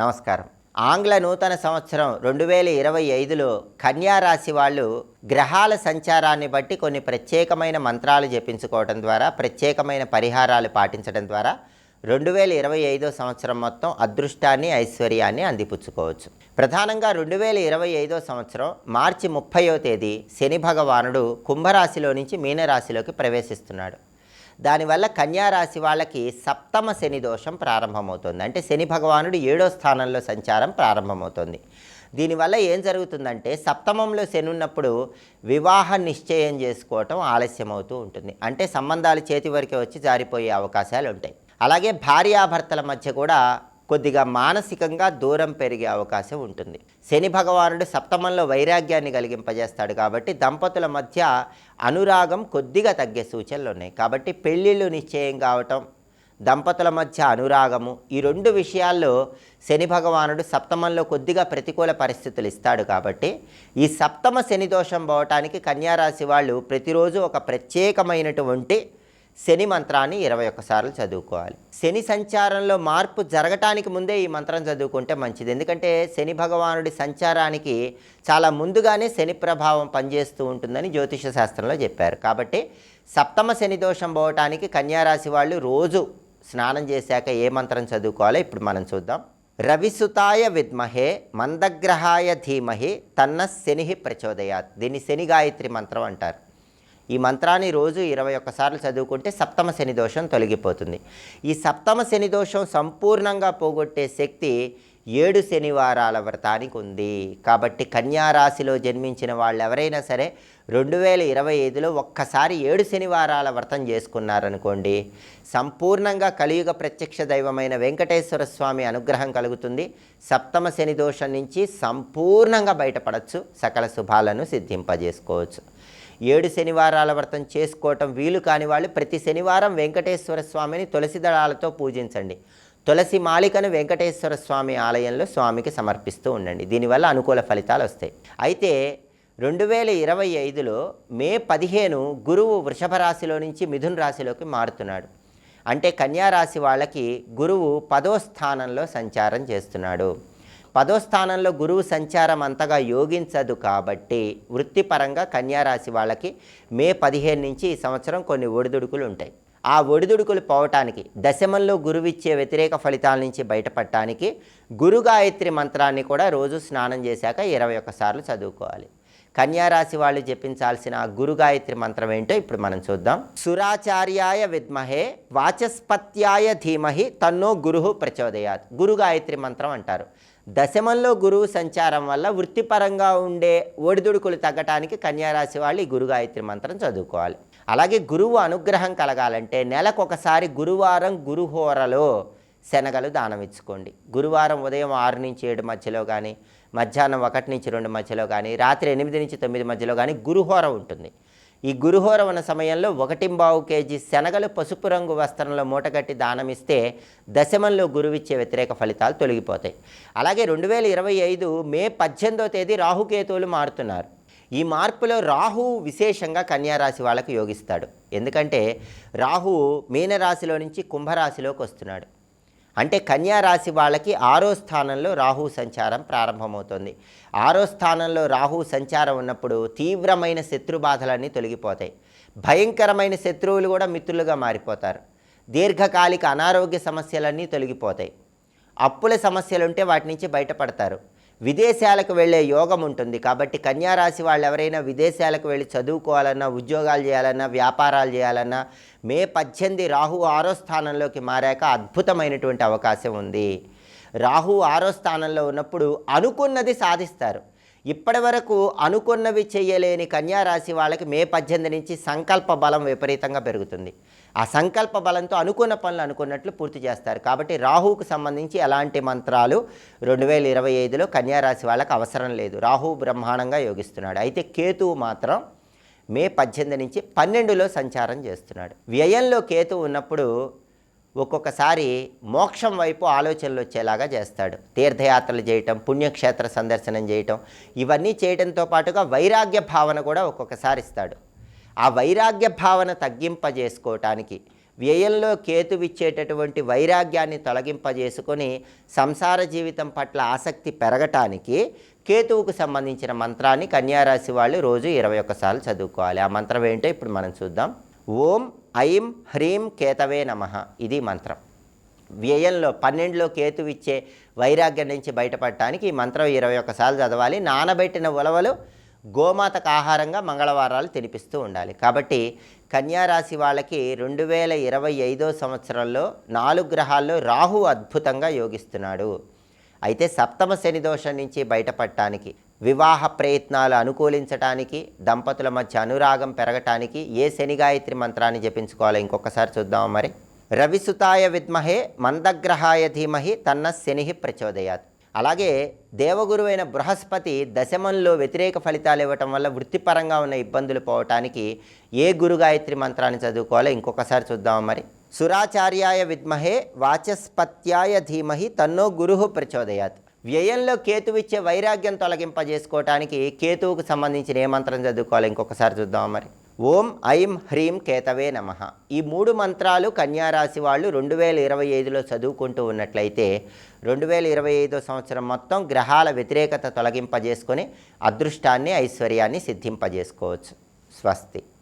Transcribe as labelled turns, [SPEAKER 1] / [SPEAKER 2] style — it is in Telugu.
[SPEAKER 1] నమస్కారం. ఆంగ్ల నూతన సంవత్సరం రెండు వేల ఇరవై ఐదులో కన్యా రాశి వాళ్ళు గ్రహాల సంచారాన్ని బట్టి కొన్ని ప్రత్యేకమైన మంత్రాలు జపించుకోవడం ద్వారా ప్రత్యేకమైన పరిహారాలు పాటించడం ద్వారా రెండు వేల ఇరవై ఐదో సంవత్సరం మొత్తం అదృష్టాన్ని ఐశ్వర్యాన్ని అందిపుచ్చుకోవచ్చు. ప్రధానంగా రెండు వేల ఇరవై ఐదో సంవత్సరం మార్చి ముప్పయో తేదీ శని భగవానుడు కుంభరాశిలో నుంచి మీనరాశిలోకి ప్రవేశిస్తున్నాడు. దానివల్ల కన్యారాశి వాళ్ళకి సప్తమ శని దోషం ప్రారంభమవుతుంది. అంటే శని భగవానుడు ఏడో స్థానంలో సంచారం ప్రారంభమవుతుంది. దీనివల్ల ఏం జరుగుతుందంటే సప్తమంలో శని ఉన్నప్పుడు వివాహ నిశ్చయం చేసుకోవటం ఆలస్యం అవుతూ ఉంటుంది. అంటే సంబంధాలు చేతి వరకే వచ్చి జారిపోయే అవకాశాలు ఉంటాయి అలాగే భార్యాభర్తల మధ్య కూడా కొద్దిగా మానసికంగా దూరం పెరిగే అవకాశం ఉంటుంది. శని భగవానుడు సప్తమంలో వైరాగ్యాన్ని కలిగింపజేస్తాడు కాబట్టి దంపతుల మధ్య అనురాగం కొద్దిగా తగ్గే సూచనలు ఉన్నాయి. కాబట్టి పెళ్ళిళ్ళు నిశ్చయం కావటం దంపతుల మధ్య అనురాగము ఈ రెండు విషయాల్లో శని భగవానుడు సప్తమంలో కొద్దిగా ప్రతికూల పరిస్థితులు ఇస్తాడు కాబట్టి ఈ సప్తమ శని దోషం పోవటానికి కన్యారాశి వాళ్ళు ప్రతిరోజు ఒక ప్రత్యేకమైనటువంటి శని మంత్రాన్ని ఇరవై ఒక్కసార్లు చదువుకోవాలి. శని సంచారంలో మార్పు జరగటానికి ముందే ఈ మంత్రం చదువుకుంటే మంచిది. ఎందుకంటే శని భగవానుడి సంచారానికి చాలా ముందుగానే శని ప్రభావం పనిచేస్తూ ఉంటుందని జ్యోతిష శాస్త్రంలో చెప్పారు. కాబట్టి సప్తమ శని దోషం పోవటానికి కన్యారాశి వాళ్ళు రోజు స్నానం చేశాక ఏ మంత్రం చదువుకోవాలో ఇప్పుడు మనం చూద్దాం. రవిసుతాయ విద్మహే మందగ్రహాయ ధీమహి తన్న శని ప్రచోదయాత్. దీన్ని శని గాయత్రి మంత్రం అంటారు. ఈ మంత్రాన్ని రోజు ఇరవై ఒక్కసార్లు చదువుకుంటే సప్తమ శని దోషం తొలగిపోతుంది. ఈ సప్తమ శని దోషం సంపూర్ణంగా పోగొట్టే శక్తి ఏడు శనివారాల వ్రతానికి ఉంది. కాబట్టి కన్యారాశిలో జన్మించిన వాళ్ళు ఎవరైనా సరే రెండు వేల ఇరవై ఐదులో ఒక్కసారి ఏడు శనివారాల వ్రతం చేసుకున్నారనుకోండి సంపూర్ణంగా కలియుగ ప్రత్యక్ష దైవమైన వెంకటేశ్వర స్వామి అనుగ్రహం కలుగుతుంది. సప్తమ శని దోషం నుంచి సంపూర్ణంగా బయటపడచ్చు సకల శుభాలను సిద్ధింపజేసుకోవచ్చు. ఏడు శనివారాల వ్రతం చేసుకోవటం వీలు కాని వాళ్ళు ప్రతి శనివారం వెంకటేశ్వర స్వామిని తులసి దళాలతో పూజించండి. తులసి మాలికను వెంకటేశ్వర స్వామి ఆలయంలో స్వామికి సమర్పిస్తూ ఉండండి. దీనివల్ల అనుకూల ఫలితాలు వస్తాయి. అయితే రెండు వేల ఇరవై ఐదులో మే పదిహేను గురువు వృషభ రాశిలో నుంచి మిథున్ రాశిలోకి మారుతున్నాడు. అంటే కన్యా రాశి వాళ్ళకి గురువు పదో స్థానంలో సంచారం చేస్తున్నాడు. పదో స్థానంలో గురువు సంచారం అంతగా యోగించదు కాబట్టి వృత్తిపరంగా కన్యారాశి వాళ్ళకి మే పదిహేను నుంచి ఈ సంవత్సరం కొన్ని ఒడిదుడుకులు ఉంటాయి. ఆ ఒడిదుడుకులు పోవటానికి దశమంలో గురువిచ్చే వ్యతిరేక ఫలితాల నుంచి బయటపడటానికి గురుగాయత్రి మంత్రాన్ని కూడా రోజు స్నానం చేశాక ఇరవై ఒక్కసార్లు చదువుకోవాలి. కన్యారాశి వాళ్ళు జపించాల్సిన గురుగాయత్రి మంత్రం ఏంటో ఇప్పుడు మనం చూద్దాం. సురాచార్యాయ విద్మహే వాచస్పత్యాయ ధీమహి తన్నో గురు ప్రచోదయాత్. గురుగాయత్రి మంత్రం అంటారు. దశమంలో గురువు సంచారం వల్ల వృత్తిపరంగా ఉండే ఒడిదుడుకులు తగ్గటానికి కన్యారాశి వాళ్ళు ఈ గురుగాయత్రి మంత్రం చదువుకోవాలి. అలాగే గురువు అనుగ్రహం కలగాలంటే నెలకొకసారి గురువారం గురుహోరలో శనగలు దానం ఇచ్చుకోండి. గురువారం ఉదయం ఆరు నుంచి ఏడు మధ్యలో కానీ మధ్యాహ్నం ఒకటి నుంచి రెండు మధ్యలో కానీ రాత్రి ఎనిమిది నుంచి తొమ్మిది మధ్యలో కానీ గురుహోర ఉంటుంది. ఈ గురుహోర సమయంలో ఒకటింబావు కేజీ శనగలు పసుపు రంగు వస్త్రంలో మూటగట్టి దానమిస్తే దశమంలో గురువిచ్చే వ్యతిరేక ఫలితాలు తొలగిపోతాయి. అలాగే రెండు వేల ఇరవై ఐదు మే పద్దెనిమిదో తేదీ రాహుకేతువులు మారుతున్నారు. ఈ మార్పులో రాహు విశేషంగా కన్యారాశి వాళ్ళకు యోగిస్తాడు. ఎందుకంటే రాహు మీనరాశిలో నుంచి కుంభరాశిలోకి వస్తున్నాడు. అంటే కన్యా రాశి వాళ్ళకి ఆరో స్థానంలో రాహు సంచారం ప్రారంభమవుతుంది. ఆరో స్థానంలో రాహు సంచారం ఉన్నప్పుడు తీవ్రమైన శత్రు బాధలన్నీ తొలగిపోతాయి. భయంకరమైన శత్రువులు కూడా మిత్రులుగా మారిపోతారు. దీర్ఘకాలిక అనారోగ్య సమస్యలన్నీ తొలగిపోతాయి. అప్పుల సమస్యలు ఉంటే వాటి నుంచి బయటపడతారు. విదేశాలకు వెళ్ళే యోగం ఉంటుంది. కాబట్టి కన్యారాశి వాళ్ళు ఎవరైనా విదేశాలకు వెళ్ళి చదువుకోవాలన్నా ఉద్యోగాలు చేయాలన్నా వ్యాపారాలు చేయాలన్నా మే పద్దెనిమిది రాహు ఆరో స్థానంలోకి మారాక అద్భుతమైనటువంటి అవకాశం ఉంది. రాహు ఆరో స్థానంలో ఉన్నప్పుడు అనుకున్నది సాధిస్తారు. ఇప్పటి వరకు అనుకున్నవి చేయలేని కన్యారాశి వాళ్ళకి మే పద్దెనిమిది నుంచి సంకల్ప బలం విపరీతంగా పెరుగుతుంది. ఆ సంకల్ప బలంతో అనుకున్న పనులు అనుకున్నట్లు పూర్తి చేస్తారు. కాబట్టి రాహువుకు సంబంధించి ఎలాంటి మంత్రాలు రెండు వేల ఇరవై ఐదులో కన్యారాశి వాళ్ళకి అవసరం లేదు. రాహు బ్రహ్మాండంగా యోగిస్తున్నాడు. అయితే కేతువు మాత్రం మే పద్దెనిమిది నుంచి పన్నెండులో సంచారం చేస్తున్నాడు. వ్యయంలో కేతువు ఉన్నప్పుడు ఒక్కొక్కసారి మోక్షం వైపు ఆలోచనలు వచ్చేలాగా చేస్తాడు. తీర్థయాత్రలు చేయటం పుణ్యక్షేత్ర సందర్శనం చేయటం ఇవన్నీ చేయడంతో పాటుగా వైరాగ్య భావన కూడా ఒక్కొక్కసారి ఇస్తాడు. ఆ వైరాగ్య భావన తగ్గింపజేసుకోవటానికి వ్యయంలో కేతువిచ్చేటటువంటి వైరాగ్యాన్ని తొలగింపజేసుకొని సంసార జీవితం పట్ల ఆసక్తి పెరగటానికి కేతువుకు సంబంధించిన మంత్రాన్ని కన్యారాశి వాళ్ళు రోజు ఇరవై ఒక్కసార్లు చదువుకోవాలి. ఆ మంత్రం ఏంటో ఇప్పుడు మనం చూద్దాం. ఓం ఐం హ్రీం కేతవే నమః ఇది మంత్రం. వ్యయంలో పన్నెండులో కేతు ఇచ్చే వైరాగ్యం నుంచి బయటపడటానికి ఈ మంత్రం ఇరవై ఒక్కసార్లు చదవాలి. నానబెట్టిన ఉలవలు గోమాతకు ఆహారంగా మంగళవారాలు తినిపిస్తూ ఉండాలి. కాబట్టి కన్యారాశి వాళ్ళకి రెండు వేల ఇరవై ఐదో సంవత్సరంలో నాలుగు గ్రహాల్లో రాహు అద్భుతంగా యోగిస్తున్నాడు. అయితే సప్తమ శని దోషం నుంచి బయటపడటానికి వివాహ ప్రయత్నాలు అనుకూలించటానికి దంపతుల మధ్య అనురాగం పెరగటానికి ఏ శని గాయత్రి మంత్రాన్ని జపించుకోవాలి ఇంకొకసారి చూద్దాం మరి? రవిసుతాయ విద్మహే మందగ్రహాయ ధీమహి తన్న శని ప్రచోదయాత్. అలాగే దేవగురువైన బృహస్పతి దశమంలో వ్యతిరేక ఫలితాలు ఇవ్వటం వల్ల వృత్తిపరంగా ఉన్న ఇబ్బందులు పోవటానికి ఏ గురుగాయత్రి మంత్రాన్ని చదువుకోవాలో ఇంకొకసారి చూద్దాం మరి? సురాచార్యాయ విద్మహే వాచస్పత్యాయ ధీమహి తన్నో గురు ప్రచోదయాత్. వ్యయంలో కేతువిచ్చే వైరాగ్యం తొలగింపజేసుకోవటానికి కేతువుకు సంబంధించిన ఏ మంత్రం చదువుకోవాలి? ఇంకొకసారి చూద్దాం మరి. ఓం ఐం హ్రీం కేతవే నమ. ఈ మూడు మంత్రాలు కన్యారాశి వాళ్ళు రెండు వేల ఇరవై ఐదులో చదువుకుంటూ ఉన్నట్లయితే రెండు వేల ఇరవై ఐదో సంవత్సరం మొత్తం గ్రహాల వ్యతిరేకత తొలగింపజేసుకొని అదృష్టాన్ని ఐశ్వర్యాన్ని సిద్ధింపజేసుకోవచ్చు. స్వస్తి.